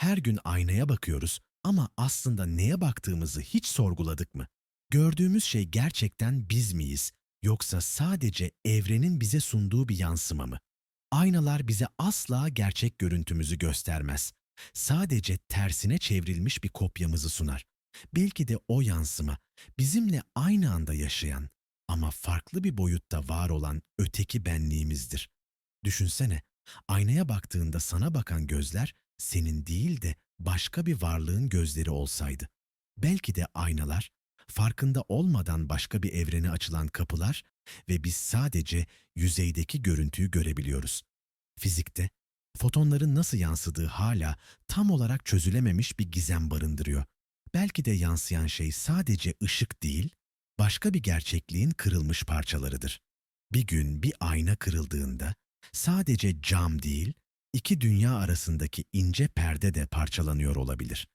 Her gün aynaya bakıyoruz ama aslında neye baktığımızı hiç sorguladık mı? Gördüğümüz şey gerçekten biz miyiz yoksa sadece evrenin bize sunduğu bir yansıma mı? Aynalar bize asla gerçek görüntümüzü göstermez. Sadece tersine çevrilmiş bir kopyamızı sunar. Belki de o yansıma bizimle aynı anda yaşayan ama farklı bir boyutta var olan öteki benliğimizdir. Düşünsene, aynaya baktığında sana bakan gözler senin değil de başka bir varlığın gözleri olsaydı. Belki de aynalar, farkında olmadan başka bir evrene açılan kapılar ve biz sadece yüzeydeki görüntüyü görebiliyoruz. Fizikte, fotonların nasıl yansıdığı hala tam olarak çözülememiş bir gizem barındırıyor. Belki de yansıyan şey sadece ışık değil, başka bir gerçekliğin kırılmış parçalarıdır. Bir gün bir ayna kırıldığında sadece cam değil, iki dünya arasındaki ince perde de parçalanıyor olabilir.